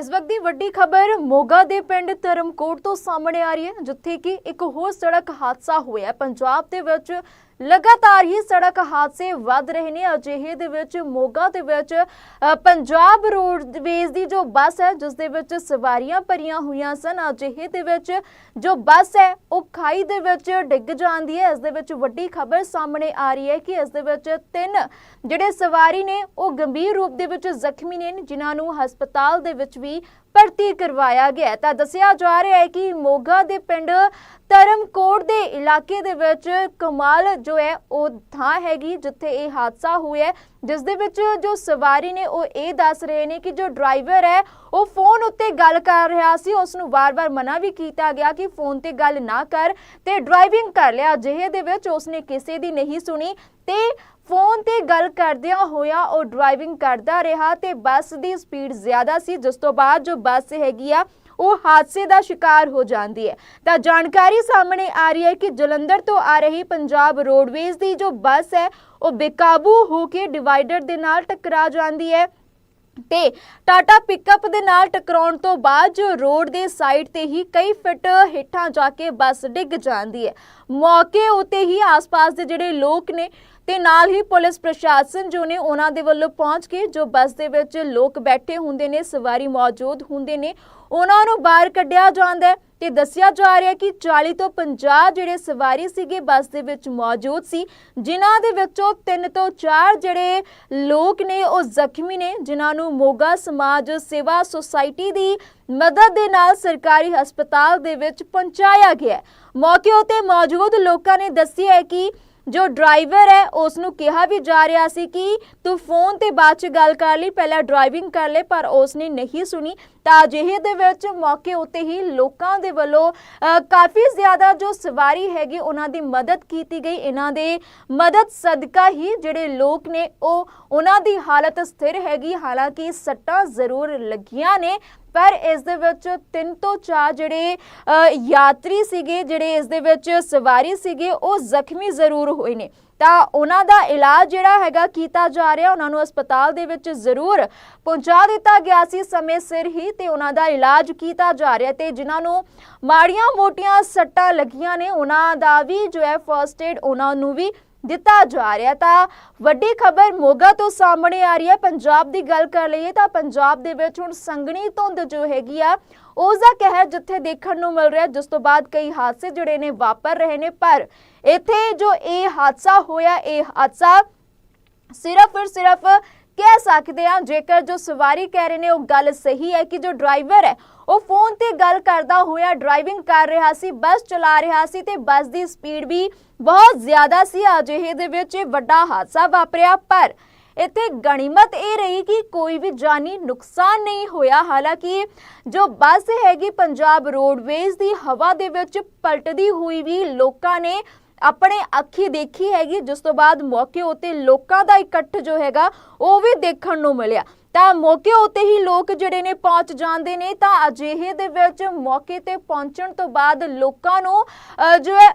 ਇਸ ਵਕਤ ਦੀ ਵੱਡੀ ਖਬਰ ਮੋਗਾ ਦੇ ਪਿੰਡ ਧਰਮਕੋਟ ਤੋਂ ਸਾਹਮਣੇ ਆ ਰਹੀ ਹੈ, ਜਿੱਥੇ ਕਿ ਇੱਕ ਹੋਰ ਸੜਕ ਹਾਦਸਾ ਹੋਇਆ ਪੰਜਾਬ ਦੇ ਵਿੱਚ ਲਗਾਤਾਰ ਹੀ ਸੜਕ ਹਾਦਸੇ ਵੱਧ ਰਹੇ ਨੇ। ਅਜਿਹੇ ਦੇ ਵਿੱਚ ਮੋਗਾ ਦੇ ਵਿੱਚ ਪੰਜਾਬ ਰੋਡਵੇਜ਼ ਦੀ ਜੋ ਬੱਸ ਹੈ, ਜਿਸ ਦੇ ਵਿੱਚ ਸਵਾਰੀਆਂ ਭਰੀਆਂ ਹੋਈਆਂ ਸਨ। ਅਜਿਹੇ ਦੇ ਵਿੱਚ ਜੋ ਬੱਸ ਹੈ, ਉਹ ਖਾਈ ਦੇ ਵਿੱਚ ਡਿੱਗ ਜਾਂਦੀ ਹੈ। ਇਸ ਦੇ ਵਿੱਚ ਵੱਡੀ ਖਬਰ ਸਾਹਮਣੇ ਆ ਰਹੀ ਹੈ ਕਿ ਇਸ ਦੇ ਵਿੱਚ ਤਿੰਨ ਜਿਹੜੇ ਸਵਾਰੀ ਨੇ, ਉਹ ਗੰਭੀਰ ਰੂਪ ਦੇ ਵਿੱਚ ਜ਼ਖਮੀ ਨੇ, ਜਿਨ੍ਹਾਂ ਨੂੰ ਹਸਪਤਾਲ ਦੇ ਵਿੱਚ ਵੀ ਭਰਤੀ ਕਰਵਾਇਆ ਗਿਆ ਤਾਂ ਦੱਸਿਆ ਜਾ ਰਿਹਾ ਹੈ ਕਿ ਮੋਗਾ ਦੇ ਪਿੰਡ ਧਰਮਕੋਟ ਦੇ ਇਲਾਕੇ ਦੇ ਵਿੱਚ ਕਮਾਲ ਜੋ ਹੈ, ਉਹ ਥਾਂ ਹੈਗੀ ਜਿੱਥੇ ਇਹ ਹਾਦਸਾ ਹੋਇਆ ਜਿਸ ਦੇ ਵਿੱਚ ਜੋ ਸਵਾਰੀ ਨੇ, ਉਹ ਇਹ ਦੱਸ ਰਹੇ ਨੇ ਕਿ ਜੋ ਡਰਾਈਵਰ ਹੈ, ਉਹ ਫੋਨ ਉੱਤੇ ਗੱਲ ਕਰ ਰਿਹਾ ਸੀ। ਉਸ ਨੂੰ ਵਾਰ-ਵਾਰ ਮਨਾ ਵੀ ਕੀਤਾ ਗਿਆ ਕਿ ਫੋਨ ਤੇ ਗੱਲ ਨਾ ਕਰ ਤੇ ਡਰਾਈਵਿੰਗ ਕਰ ਲਿਆ। ਅਜਿਹੇ ਦੇ ਵਿੱਚ ਉਸਨੇ ਕਿਸੇ ਦੀ ਨਹੀਂ ਸੁਣੀ ਤੇ ਫੋਨ ਤੇ ਗੱਲ ਕਰਦਿਆਂ ਹੋਇਆ ਉਹ ਡਰਾਈਵਿੰਗ ਕਰਦਾ ਰਿਹਾ ਤੇ ਬੱਸ ਦੀ ਸਪੀਡ ਜ਼ਿਆਦਾ ਸੀ, ਜਿਸ ਤੋਂ ਬਾਅਦ ਜੋ ਬੱਸ ਹੈਗੀ ਆ ਉਹ ਹਾਦਸੇ ਦਾ ਸ਼ਿਕਾਰ ਹੋ ਜਾਂਦੀ ਹੈ। ਤਾਂ ਜਾਣਕਾਰੀ ਸਾਹਮਣੇ ਆ ਰਹੀ ਹੈ ਕਿ ਜਲੰਧਰ ਤੋਂ ਆ ਰਹੀ ਪੰਜਾਬ ਰੋਡਵੇਜ਼ ਦੀ ਜੋ ਬੱਸ ਹੈ, ਉਹ ਬੇਕਾਬੂ ਹੋ ਕੇ ਡਿਵਾਈਡਰ ਦੇ ਨਾਲ ਟਕਰਾ ਜਾਂਦੀ ਹੈ ਤੇ ਟਾਟਾ ਪਿਕਅਪ ਦੇ ਨਾਲ ਟਕਰਾਉਣ ਤੋਂ ਬਾਅਦ ਜੋ ਰੋਡ ਦੇ ਸਾਈਡ ਤੇ ਹੀ ਕਈ ਫਿਟ ਹੇਠਾਂ ਜਾ ਕੇ ਬੱਸ ਡਿੱਗ ਜਾਂਦੀ ਹੈ। ਮੌਕੇ ਉਤੇ ਹੀ ਆਸ-ਪਾਸ ਦੇ ਜਿਹੜੇ ਲੋਕ ਨੇ ਤੇ ਨਾਲ ਹੀ ਪੁਲਿਸ ਪ੍ਰਸ਼ਾਸਨ ਜੋ ਨੇ ਉਹਨਾਂ ਦੇ ਵੱਲੋਂ ਪਹੁੰਚ ਕੇ ਜੋ ਬੱਸ ਦੇ ਵਿੱਚ ਲੋਕ ਬੈਠੇ ਹੁੰਦੇ ਨੇ, ਸਵਾਰੀ ਮੌਜੂਦ ਹੁੰਦੇ ਨੇ, ਉਹਨਾਂ ਨੂੰ ਬਾਹਰ ਕੱਢਿਆ ਜਾਂਦਾ ਹੈ ਤੇ ਦੱਸਿਆ ਜਾ ਰਿਹਾ ਕਿ 40 ਤੋਂ 50 ਜਿਹੜੇ ਸਵਾਰੀ ਸੀਗੇ ਬੱਸ ਦੇ ਵਿੱਚ ਮੌਜੂਦ ਸੀ, ਜਿਨ੍ਹਾਂ ਦੇ ਵਿੱਚੋਂ 3 ਤੋਂ 4 ਜਿਹੜੇ ਲੋਕ ਨੇ ਉਹ ਜ਼ਖਮੀ ਨੇ, ਜਿਨ੍ਹਾਂ ਨੂੰ ਮੋਗਾ ਸਮਾਜ ਸੇਵਾ ਸੁਸਾਇਟੀ ਦੀ ਮਦਦ ਦੇ ਨਾਲ ਸਰਕਾਰੀ ਹਸਪਤਾਲ ਦੇ ਵਿੱਚ ਪਹੁੰਚਾਇਆ ਗਿਆ ਮੌਕੇ ਉਤੇ ਮੌਜੂਦ ਲੋਕਾਂ ਨੇ ਦੱਸਿਆ ਹੈ ਕਿ ਜੋ ਡਰਾਈਵਰ ਹੈ ਉਸ ਨੂੰ ਕਿਹਾ ਵੀ ਜਾ ਰਿਹਾ ਸੀ ਕਿ ਤੂੰ ਫੋਨ ਤੇ ਬਾਅਦ ਚ ਗੱਲ ਕਰ ਲਈ, ਪਹਿਲਾਂ ਡਰਾਈਵਿੰਗ ਕਰ ਲੈ, ਪਰ ਉਸ ਨੇ ਨਹੀਂ ਸੁਣੀ। ਤਾਂ ਅਜਿਹੇ ਦੇ ਵਿੱਚ ਮੌਕੇ ਉੱਤੇ ਹੀ ਲੋਕਾਂ ਦੇ ਵੱਲੋਂ ਕਾਫੀ ਜ਼ਿਆਦਾ ਜੋ ਸਵਾਰੀ ਹੈਗੀ ਉਹਨਾਂ ਦੀ ਮਦਦ ਕੀਤੀ ਗਈ। ਇਹਨਾਂ ਦੇ ਮਦਦ ਸਦਕਾ ਹੀ ਜਿਹੜੇ ਲੋਕ ਨੇ ਉਹ ਉਹਨਾਂ ਦੀ ਹਾਲਤ ਸਥਿਰ ਹੈਗੀ। ਹਾਲਾਂਕਿ ਸੱਟਾਂ ਜ਼ਰੂਰ ਲੱਗੀਆਂ ਨੇ ਪਰ ਇਸ ਦੇ ਵਿੱਚ ਤਿੰਨ ਤੋਂ ਚਾਰ ਜਿਹੜੇ ਅ, ਯਾਤਰੀ ਸੀਗੇ ਜਿਹੜੇ ਇਸ ਦੇ ਵਿੱਚ ਸਵਾਰੀ ਸੀਗੇ ਉਹ ਜ਼ਖਮੀ ਜ਼ਰੂਰ ਹੋਏ ਨੇ। ਤਾਂ ਉਹਨਾਂ ਦਾ ਇਲਾਜ ਜਿਹੜਾ ਹੈਗਾ ਕੀਤਾ ਜਾ ਰਿਹਾ, ਉਹਨਾਂ ਨੂੰ ਹਸਪਤਾਲ ਦੇ ਵਿੱਚ ਜ਼ਰੂਰ ਪਹੁੰਚਾ ਦਿੱਤਾ ਗਿਆ ਸੀ। ਸਮੇਂ ਸਿਰ ਹੀ ਤੇ ਉਹਨਾਂ ਦਾ ਇਲਾਜ ਕੀਤਾ ਜਾ ਰਿਹਾ ਤੇ ਜਿਨ੍ਹਾਂ ਨੂੰ ਮਾੜੀਆਂ ਮੋਟੀਆਂ ਸੱਟਾਂ ਲੱਗੀਆਂ ਨੇ, ਉਹਨਾਂ ਦਾ ਵੀ ਜੋ ਹੈ ਫਰਸਟ ਏਡ ਉਹਨਾਂ ਨੂੰ ਵੀ ਦਿੱਤਾ ਜਾ ਰਿਹਾ ਤਾਂ ਵੱਡੀ ਖਬਰ ਮੋਗਾ ਤੋਂ ਸਾਹਮਣੇ ਆ ਰਹੀ ਹੈ। ਪੰਜਾਬ ਦੀ ਗੱਲ ਕਰ ਲਈਏ ਤਾਂ ਪੰਜਾਬ ਦੇ ਵਿੱਚ ਹੁਣ ਸੰਘਣੀ ਧੁੰਦ ਜੋ ਹੈਗੀ ਆ, ਉਸ ਦਾ ਕਹਿਰ ਜਿੱਥੇ ਦੇਖਣ ਨੂੰ ਮਿਲ ਰਿਹਾ, ਜਿਸ ਤੋਂ ਬਾਅਦ ਕਈ ਹਾਦਸੇ ਜਿਹੜੇ ਨੇ ਵਾਪਰ ਰਹੇ ਨੇ। ਪਰ ਇੱਥੇ ਜੋ ਇਹ ਹਾਦਸਾ ਹੋਇਆ, ਇਹ ਹਾਦਸਾ ਸਿਰਫ ਔਰ ਸਿਰਫ ਕਹਿ ਸਕਦੇ ਆ ਜੇਕਰ ਜੋ ਸਵਾਰੀ ਕਹਿ ਰਹੇ ਨੇ, ਉਹ ਗੱਲ ਸਹੀ ਹੈ ਕਿ ਜੋ ਡਰਾਈਵਰ ਹੈ, ਉਹ ਫੋਨ ਤੇ ਗੱਲ ਕਰਦਾ ਹੋਇਆ ਡਰਾਈਵਿੰਗ ਕਰ ਰਿਹਾ ਸੀ, ਬੱਸ ਚਲਾ ਰਿਹਾ ਸੀ ਤੇ ਬੱਸ ਦੀ ਸਪੀਡ ਵੀ ਬਹੁਤ ਜ਼ਿਆਦਾ ਸੀ। ਅਜਿਹੇ ਦੇ ਵਿੱਚ ਇਹ ਵੱਡਾ ਹਾਦਸਾ ਵਾਪਰਿਆ, ਪਰ ਇੱਥੇ ਗਣੀਮਤ ਇਹ ਰਹੀ ਕਿ ਕੋਈ ਵੀ ਜਾਨੀ ਨੁਕਸਾਨ ਨਹੀਂ ਹੋਇਆ। ਹਾਲਾਂਕਿ ਜੋ ਬੱਸ ਹੈਗੀ, ਪੰਜਾਬ ਰੋਡਵੇਜ਼ ਦੀ ਹਵਾ ਦੇ ਵਿੱਚ ਪਲਟਦੀ ਹੋਈ ਵੀ ਲੋਕਾਂ ਨੇ ਆਪਣੇ ਅੱਖੀ ਦੇਖੀ ਹੈਗੀ ਜਿਸ ਤੋਂ ਬਾਅਦ ਮੌਕੇ ਉਤੇ ਲੋਕਾਂ ਦਾ ਇਕੱਠ ਜੋ ਹੈਗਾ ਉਹ ਵੀ ਦੇਖਣ ਨੂੰ ਮਿਲਿਆ। ਤਾਂ ਮੌਕੇ ਉਤੇ ਹੀ ਲੋਕ ਜਿਹੜੇ ਨੇ ਪਹੁੰਚ ਜਾਂਦੇ ਨੇ ਤਾਂ ਅਜਿਹੇ ਦੇ ਵਿੱਚ ਮੌਕੇ ਤੇ ਪਹੁੰਚਣ ਤੋਂ ਬਾਅਦ ਲੋਕਾਂ ਨੂੰ ਅਹ, ਜੋ ਹੈ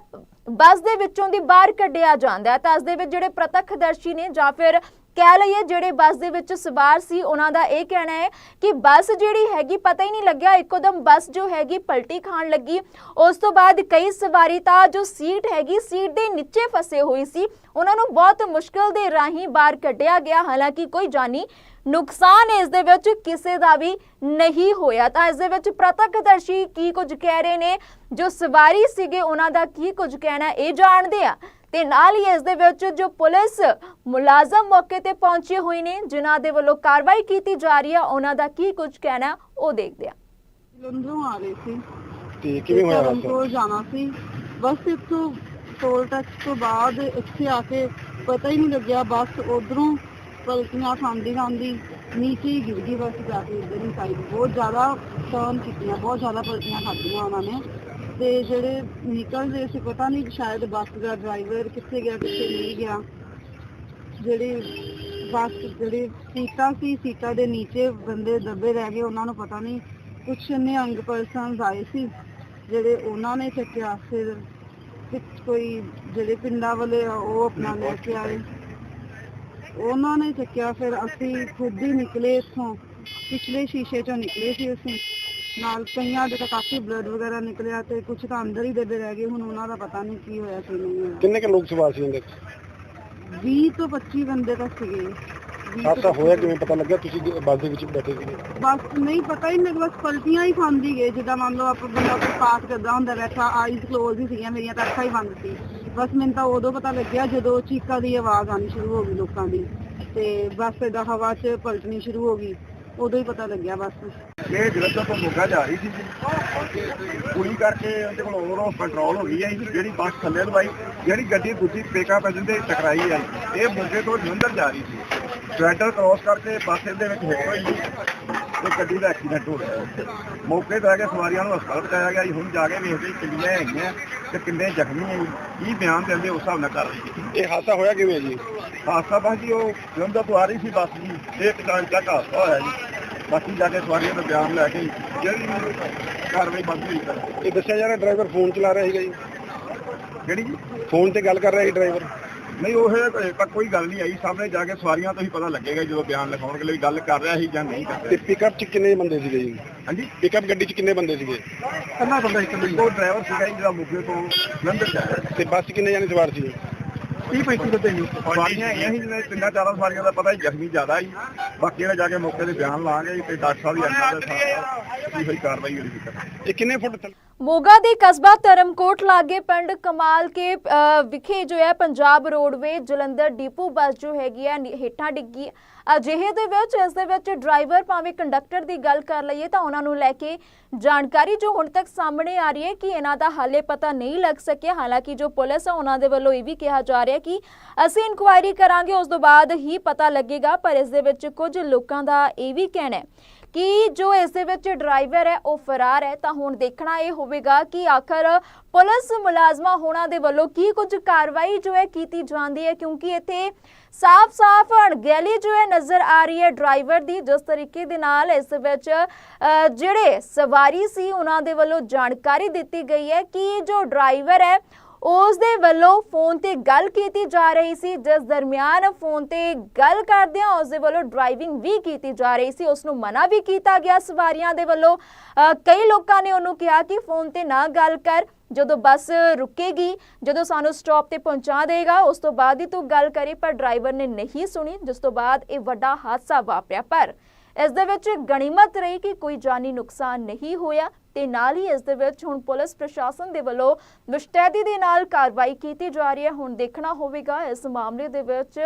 ਬੱਸ ਦੇ ਵਿੱਚੋਂ ਦੀ ਬਾਹਰ ਕੱਢਿਆ ਜਾਂਦਾ ਹੈ। ਤਾਂ ਇਸ ਦੇ ਵਿੱਚ ਜਿਹੜੇ ਪ੍ਰਤੱਖਦਰਸ਼ੀ ਨੇ ਜਾਂ ਫਿਰ ਕਹਿ ਲਈਏ ਜਿਹੜੇ ਬੱਸ ਦੇ ਵਿੱਚ ਸਵਾਰ ਸੀ, ਉਹਨਾਂ ਦਾ ਇਹ ਕਹਿਣਾ ਹੈ ਕਿ ਬੱਸ ਜਿਹੜੀ ਹੈਗੀ, ਪਤਾ ਹੀ ਨਹੀਂ ਲੱਗਿਆ, ਇੱਕੋਦਮ ਬੱਸ ਜੋ ਹੈਗੀ ਪਲਟੀ ਖਾਣ ਲੱਗੀ। ਉਸ ਤੋਂ ਬਾਅਦ ਕਈ ਸਵਾਰੀ ਤਾਂ ਜੋ ਸੀਟ ਹੈਗੀ, ਸੀਟ ਦੇ ਨੀਚੇ ਫਸੇ ਹੋਈ ਸੀ। ਉਹਨਾਂ ਨੂੰ ਬਹੁਤ ਮੁਸ਼ਕਲ ਦੇ ਰਾਹੀਂ ਬਾਹਰ ਕੱਢਿਆ ਗਿਆ। ਹਾਲਾਂਕਿ ਕੋਈ ਜਾਨੀ ਨੁਕਸਾਨ ਇਸ ਦੇ ਵਿੱਚ ਕਿਸੇ ਦਾ ਵੀ ਨਹੀਂ ਹੋਇਆ। ਤਾਂ ਇਸ ਦੇ ਵਿੱਚ ਪ੍ਰਤੱਖਦਰਸ਼ੀ ਕੀ ਕੁਝ ਕਹਿ ਰਹੇ ਨੇ? ਜੋ ਸਵਾਰੀ ਸੀਗੇ, ਉਹਨਾਂ ਦਾ ਕੀ ਕੁਝ ਕਹਿਣਾ ਇਹ ਜਾਣਦੇ ਆ। ਤੇ ਨਾਲ ਹੀ ਇਸ ਦੇ ਵਿੱਚ ਜੋ ਪੁਲਿਸ ਮੁਲਾਜ਼ਮ ਮੌਕੇ ਤੇ ਪਹੁੰਚੇ ਹੋਏ ਨੇ ਜਿਨ੍ਹਾਂ ਦੇ ਵੱਲੋਂ ਕਾਰਵਾਈ ਕੀਤੀ ਜਾ ਰਹੀ ਆ ਉਹਨਾਂ ਦਾ ਕੀ ਕੁਝ ਕਹਿਣਾ ਉਹ ਦੇਖਦੇ ਆ। ਜਲੰਧਰੋਂ ਆ ਰਹੇ ਸੀ। ਤੇ ਕਿਵੇਂ ਹੋਇਆ ਧਰਮਪੁਰ ਜਾਣਾ ਸੀ। ਬਸ ਇੱਥੋਂ ਟੋਲ ਟੈਕਸ ਤੋਂ ਬਾਅਦ ਇੱਥੇ ਆ ਕੇ ਪਤਾ ਹੀ ਨਹੀਂ ਲੱਗਿਆ ਬੱਸ ਉਧਰੋਂ ਪਲਟੀਆਂ ਖਾਂਦੀ ਖਾਂਦੀ ਨੀਚੇ ਹੀ ਗਿਰ ਗਈ ਬੱਸ ਜਾ ਕੇ ਇੱਧਰ ਹੀ ਸਾਈਡ ਬਹੁਤ ਜ਼ਿਆਦਾ ਟਰਨ ਕੀਤੀਆਂ ਬਹੁਤ ਜ਼ਿਆਦਾ ਪਲਟੀਆਂ ਖਾਧੀਆਂ ਉਹਨਾਂ ਨੇ। ਤੇ ਜਿਹੜੇ ਨਿਕਲ ਰਹੇ ਸੀ, ਪਤਾ ਨਹੀਂ ਸ਼ਾਇਦ ਬੱਸ ਦਾ ਡਰਾਈਵਰ ਕਿੱਥੇ ਗਿਆ, ਕਿੱਥੇ ਨਹੀਂ ਗਿਆ। ਜਿਹੜੇ ਬੱਸ, ਜਿਹੜੇ ਸੀਟਾਂ ਸੀ, ਸੀਟਾਂ ਦੇ ਨੀਚੇ ਬੰਦੇ ਦੱਬੇ ਰਹਿ ਗਏ, ਉਹਨਾਂ ਨੂੰ ਪਤਾ ਨਹੀਂ ਕੁਛ ਨਿਹੰਗ ਪਰਸਨਸ ਆਏ ਸੀ, ਜਿਹੜੇ ਉਹਨਾਂ ਨੇ ਚੱਕਿਆ। ਫਿਰ ਕੋਈ ਜਿਹੜੇ ਪਿੰਡਾਂ ਵਾਲੇ ਆ, ਉਹ ਆਪਣਾ ਲੈ ਕੇ ਆਏ। ਉਹਨਾਂ ਨੇ ਚੱਕਿਆ, ਫਿਰ ਅਸੀਂ ਖੁਦ ਹੀ ਨਿਕਲੇ ਇੱਥੋਂ। ਪਿਛਲੇ ਸ਼ੀਸ਼ੇ ਚੋਂ ਨਿਕਲੇ ਸੀ ਅਸੀਂ। ਨਾਲ ਕਈਆਂ ਦੇ ਤਾਂ ਕਾਫੀ ਬਲੱਡ ਵਗੈਰਾ ਨਿਕਲਿਆ ਤੇ ਕੁਝ ਤਾਂ ਅੰਦਰ ਹੀ ਦੇ ਦੇ ਰਹਿ ਗਏ ਹੁਣ ਉਹਨਾਂ ਦਾ ਪਤਾ ਨਹੀਂ ਕੀ ਹੋਇਆ ਕੀ ਨਹੀਂ ਹੋਇਆ। ਕਿੰਨੇ ਕੁ ਲੋਕ ਸਵਾਰ ਸੀ ਉਹਦੇ 20 ਤੋਂ 25 ਬੰਦੇ ਤਾਂ ਸੀਗੇ। ਹਾਦਸਾ 25 ਹੋਇਆ ਕਿਵੇਂ? ਪਤਾ ਲੱਗਿਆ ਤੁਸੀਂ ਬੱਸ ਦੇ ਵਿੱਚ ਬੈਠੇ ਸੀ ਬਸ ਨਹੀਂ ਪਤਾ ਹੀ ਨਹੀਂ ਬਸ ਪਲਟੀਆਂ ਹੀ ਖਾਂਦੀ ਗਏ ਜਿੱਦਾਂ ਮੰਨ ਲਓ ਆਪਾਂ ਬੰਦਾ ਕੋਈ ਪਾਸ ਕਰਦਾ ਹੁੰਦਾ ਬੈਠਾ ਆਈਜ਼ ਕਲੋਜ਼ ਹੀ ਸੀਗੀਆਂ ਮੇਰੀਆਂ ਤਾਂ ਅੱਖਾਂ ਹੀ ਬੰਦ ਸੀ। ਬਸ ਮੈਨੂੰ ਤਾਂ ਉਦੋਂ ਪਤਾ ਲੱਗਿਆ ਜਦੋਂ ਚੀਕਾਂ ਦੀ ਆਵਾਜ਼ ਆਣੀ ਸ਼ੁਰੂ ਹੋ ਗਈ ਲੋਕਾਂ ਦੀ। ਤੇ ਬਸ ਏਦਾਂ ਹਵਾ 'ਚ ਪਲਟਣੀ ਸ਼ੁਰੂ ਹੋ ਗਈ ਉਦੋਂ ਹੀ ਪਤਾ ਲੱਗਿਆ ਬਸ। ਇਹ ਜਲੰਧਰ ਤੋਂ ਮੋਗਾ ਜਾ ਰਹੀ ਸੀ ਜੀ। ਪੂਰੀ ਕਰਕੇ ਉਹਦੇ ਕੋਲ ਓਵਰਆਲ ਕੰਟਰੋਲ ਹੋ ਗਈ ਹੈ। ਜਿਹੜੀ ਬੱਸ ਥੱਲੇ ਲਵਾਈ ਜਿਹੜੀ ਗੱਡੀ ਦੂਜੀ ਪੇਕਾ ਪੈਜਨ ਦੇ ਟਕਰਾਈ ਹੈ ਇਹ ਮੋਗੇ ਤੋਂ ਜਲੰਧਰ ਜਾ ਰਹੀ ਸੀ। ਡਰਾਈਵਰ ਕ੍ਰਾਸ ਕਰਕੇ ਬੱਸ ਦੇ ਵਿੱਚ ਹਿੱਟ ਹੋਈ ਜੀ। ਤੇ ਗੱਡੀ ਦਾ ਐਕਸੀਡੈਂਟ ਹੋ ਗਿਆ। ਮੌਕੇ ਤੇ ਆ ਕੇ ਸਵਾਰੀਆਂ ਨੂੰ ਹਸਪਤਾਲ ਪਹੁੰਚਾਇਆ ਗਿਆ ਜੀ। ਹੁਣ ਜਾ ਕੇ ਵੇਖਦੇ ਕਿੰਨੀਆਂ ਹੈਗੀਆਂ ਤੇ ਕਿੰਨੇ ਜ਼ਖਮੀ ਹੈ ਜੀ। ਕੀ ਬਿਆਨ ਦਿੰਦੇ ਉਸ ਹਿਸਾਬ ਨਾਲ ਕਰ ਰਹੀ ਇਹ ਹਾਦਸਾ ਹੋਇਆ ਕਿਵੇਂ ਜੀ? ਹਾਦਸਾ ਬਸ ਜੀ ਉਹ ਜਲੰਧਰ ਤੋਂ ਆ ਰਹੀ ਸੀ ਬੱਸ ਜੀ। ਇਹ ਟਿਕਾਣ ਤੱਕ ਹਾਦਸਾ ਹੋਇਆ ਜੀ। ਬਾਕੀ ਜਾ ਕੇ ਸਵਾਰੀਆਂ ਦਾ ਬਿਆਨ ਲੈ ਕੇ ਜਿਹੜੀ ਕਾਰਵਾਈ ਬੰਦ ਹੋਈ ਕਰ। ਇਹ ਦੱਸਿਆ ਜਾ ਰਿਹਾ ਡਰਾਈਵਰ ਫੋਨ ਚਲਾ ਰਿਹਾ ਸੀਗਾ ਜੀ। ਕਿਹੜੀ ਜੀ? ਫੋਨ ਤੇ ਗੱਲ ਕਰ ਰਿਹਾ ਸੀ ਡਰਾਈਵਰ। ਨਹੀਂ ਉਹ ਤੱਕ ਕੋਈ ਗੱਲ ਨਹੀਂ ਆਈ। ਸਾਹਮਣੇ ਜਾ ਕੇ ਸਵਾਰੀਆਂ ਤੋਂ ਹੀ ਪਤਾ ਲੱਗੇਗਾ ਜਦੋਂ ਬਿਆਨ ਲਿਖਾਉਣਗੇ ਲਈ ਗੱਲ ਕਰ ਰਿਹਾ ਸੀ ਜਾਂ ਨਹੀਂ ਕਰ ਰਿਹਾ ਪਿਕਅਪ 'ਚ ਕਿੰਨੇ ਬੰਦੇ ਸੀਗੇ ਜੀ? ਹਾਂਜੀ। ਪਿਕਅਪ ਗੱਡੀ 'ਚ ਕਿੰਨੇ ਬੰਦੇ ਸੀਗੇ? ਕਿੰਨਾ ਬੰਦਾ ਇੱਕ ਉਹ ਡਰਾਈਵਰ ਸੀਗਾ ਜੀ ਜਿਹੜਾ ਮੁੱਗੇ ਤੋਂ ਜਲੰਧਰ ਜਾ ਰਿਹਾ। ਤੇ ਬੱਸ ਕਿੰਨੇ ਜਾਣੇ ਸਵਾਰ ਸੀ 30 35 ਬੰਦੇ ਜੀ ਸਵਾਰੀਆਂ ਹੈਗੀਆਂ ਸੀ ਜਿਹਨੇ ਤਿੰਨਾਂ ਚਾਰਾਂ ਸਵਾਰੀਆਂ ਦਾ ਪਤਾ ਹੀ ਜ਼ਖਮੀ ਜ਼ਿਆਦਾ ਸੀ ਬਾਕੀ ਇਹਨੇ ਜਾ ਕੇ ਮੌਕੇ ਤੇ ਬਿਆਨ ਲਾਵਾਂਗੇ ਤੇ ਡਾਕਟਰ ਸਾਹਿਬ ਦੀ ਅੰਦਰ ਦੇ ਸਾਹਮਣੇ ਕੀ ਹੋਈ ਕਾਰਵਾਈ ਹੋਈ ਇਹ ਕਿੰਨੇ ਫੁੱਟ ਮੋਗਾ ਦੇ ਕਸਬਾ ਧਰਮਕੋਟ ਲਾਗੇ ਪਿੰਡ ਕਮਾਲ ਕੇ ਵਿਖੇ ਜੋ ਹੈ Punjab roadway Jalandhar depot bus ਜੋ ਹੈਗੀ ਹੈ ਹੇਠਾਂ ਡਿੱਗੀ ਅਜਿਹੇ ਦੇ ਵਿੱਚ, ਇਸ ਦੇ ਵਿੱਚ ਡਰਾਈਵਰ ਭਾਵੇਂ ਕੰਡਕਟਰ ਦੀ ਗੱਲ ਕਰ ਲਈਏ ਤਾਂ ਉਹਨਾਂ ਨੂੰ ਲੈ ਕੇ ਜਾਣਕਾਰੀ ਜੋ ਹੁਣ ਤੱਕ ਸਾਹਮਣੇ ਆ ਰਹੀ ਹੈ ਕਿ ਇਹਨਾਂ ਦਾ ਹਾਲੇ ਪਤਾ ਨਹੀਂ ਲੱਗ ਸਕਿਆ। ਹਾਲਾਂਕਿ ਜੋ ਪੁਲਿਸ ਹੈ ਉਹਨਾਂ ਦੇ ਵੱਲੋਂ ਇਹ ਵੀ ਕਿਹਾ ਜਾ ਰਿਹਾ ਕਿ ਅਸੀਂ ਇਨਕੁਆਇਰੀ ਕਰਾਂਗੇ, ਉਸ ਤੋਂ ਬਾਅਦ ਹੀ ਪਤਾ ਲੱਗੇਗਾ, ਪਰ ਇਸ ਦੇ ਵਿੱਚ ਕੁਝ ਲੋਕਾਂ ਦਾ ਇਹ ਵੀ ਕਹਿਣਾ ਹੈ ਕਿ ਜੋ ਇਸ ਦੇ ਵਿੱਚ ਡਰਾਈਵਰ ਹੈ, ਉਹ ਫਰਾਰ ਹੈ, ਤਾਂ ਹੁਣ ਦੇਖਣਾ ਇਹ ਹੋਵੇਗਾ ਕਿ ਆਖਰ ਪੁਲਿਸ ਮੁਲਾਜ਼ਮਾਂ ਹੋਣਾ ਦੇ ਵੱਲੋਂ ਕੀ ਕੁਝ ਕਾਰਵਾਈ ਜੋ ਹੈ ਕੀਤੀ ਜਾਂਦੀ ਹੈ, ਕਿਉਂਕਿ ਇੱਥੇ ਸਾਫ਼-ਸਾਫ਼ ਅਣਗਹਿਲੀ ਜੋ ਹੈ ਨਜ਼ਰ ਆ ਰਹੀ ਹੈ ਡਰਾਈਵਰ ਦੀ, ਜਿਸ ਤਰੀਕੇ ਦੇ ਨਾਲ ਇਸ ਵਿੱਚ ਜਿਹੜੇ ਸਵਾਰੀ ਸੀ, ਉਹਨਾਂ ਦੇ ਵੱਲੋਂ ਜਾਣਕਾਰੀ ਦਿੱਤੀ ਗਈ ਹੈ ਕਿ ਜੋ ਡਰਾਈਵਰ ਹੈ ਉਸ ਦੇ ਵੱਲੋਂ ਫੋਨ ਤੇ ਗੱਲ ਕੀਤੀ ਜਾ ਰਹੀ ਸੀ, ਜਿਸ ਦਰਮਿਆਨ ਫੋਨ ਤੇ ਗੱਲ ਕਰਦਿਆਂ ਉਸ ਦੇ ਵੱਲੋਂ ਡਰਾਈਵਿੰਗ ਵੀ ਕੀਤੀ ਜਾ ਰਹੀ ਸੀ। ਉਸ ਨੂੰ ਮਨਾ ਵੀ ਕੀਤਾ ਗਿਆ ਸਵਾਰੀਆਂ ਦੇ ਵੱਲੋਂ। ਕਈ ਲੋਕਾਂ ਨੇ ਉਹਨੂੰ ਕਿਹਾ ਕਿ ਫੋਨ ਤੇ ਨਾ ਗੱਲ ਕਰ। ਜਦੋਂ ਬੱਸ ਰੁਕੇਗੀ, ਜਦੋਂ ਸਾਨੂੰ ਸਟਾਪ ਤੇ ਪਹੁੰਚਾ ਦੇਗਾ, ਉਸ ਤੋਂ ਬਾਅਦ ਹੀ ਤੂੰ ਗੱਲ ਕਰੀ, ਪਰ ਡਰਾਈਵਰ ਨੇ ਨਹੀਂ ਸੁਣੀ, ਜਿਸ ਤੋਂ ਬਾਅਦ ਇਹ ਵੱਡਾ ਹਾਦਸਾ ਵਾਪਰਿਆ। ਪਰ ਇਸ ਦੇ ਵਿੱਚ ਗਣੀਮਤ ਰਹੀ ਕਿ ਕੋਈ ਜਾਨੀ ਨੁਕਸਾਨ ਨਹੀਂ ਹੋਇਆ। ਤੇ ਨਾਲ ਹੀ ਇਸ ਦੇ ਵਿੱਚ ਹੁਣ ਪੁਲਿਸ ਪ੍ਰਸ਼ਾਸਨ ਦੇ ਵੱਲੋਂ ਮੁਸ਼ਤੈਦੀ ਦੇ ਨਾਲ ਕਾਰਵਾਈ ਕੀਤੀ ਜਾ ਰਹੀ ਹੈ। ਹੁਣ ਦੇਖਣਾ ਹੋਵੇਗਾ ਇਸ ਮਾਮਲੇ ਦੇ ਵਿੱਚ